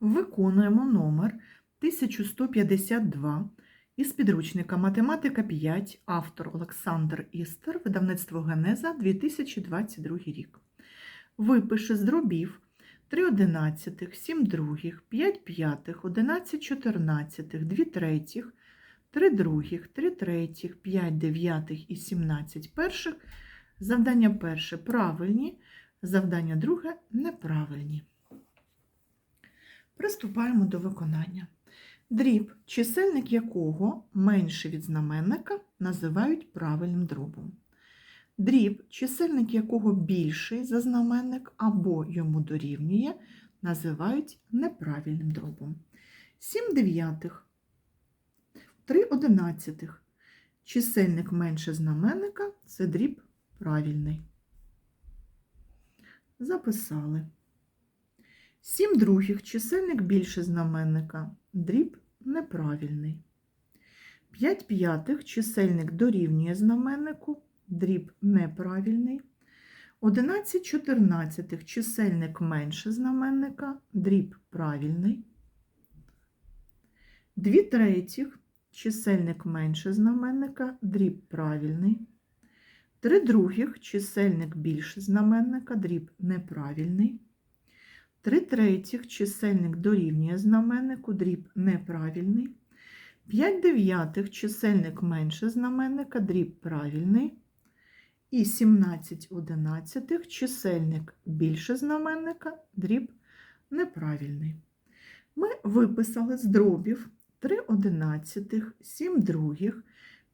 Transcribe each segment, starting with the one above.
Виконуємо номер 1152 із підручника Математика 5, автор Олександр Істер, видавництво Генеза, 2022 рік. Випиши з дробів 3 одинадцятих, 7 других, 5 п'ятих, 11 чотирнадцятих, 2 третіх, 3 других, 3 третіх, 5 дев'ятих і 17 перших. Завдання перше правильні, завдання друге неправильні. Приступаємо до виконання. Дріб, чисельник якого менше від знаменника, називають правильним дробом. Дріб, чисельник якого більший за знаменник або йому дорівнює, називають неправильним дробом. 7 дев'ятих, 3 одинадцятих. Чисельник менше знаменника це дріб правильний. Записали. 7 других чисельник більше знаменника, дріб неправильний. 5 п'ятих чисельник дорівнює знаменнику, дріб неправильний. 11 чотирнадцятих чисельник менше знаменника, дріб правильний. 2 третіх чисельник менше знаменника, дріб правильний. 3 других чисельник більше знаменника, дріб неправильний. 3 третіх чисельник дорівнює знаменнику, дріб неправильний. 5 дев'ятих чисельник менше знаменника, дріб правильний. І 17 одинадцятих чисельник більше знаменника, дріб неправильний. Ми виписали з дробів 3 одинадцятих, 7 других,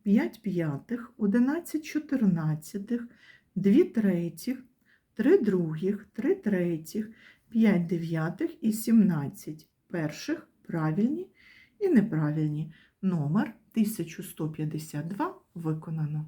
5 п'ятих, 11 чотирнадцятих, 2 третіх, 3 других, 3 третіх, 5 дев'ятих і 17 перших правильні і неправильні. Номер 1152 виконано.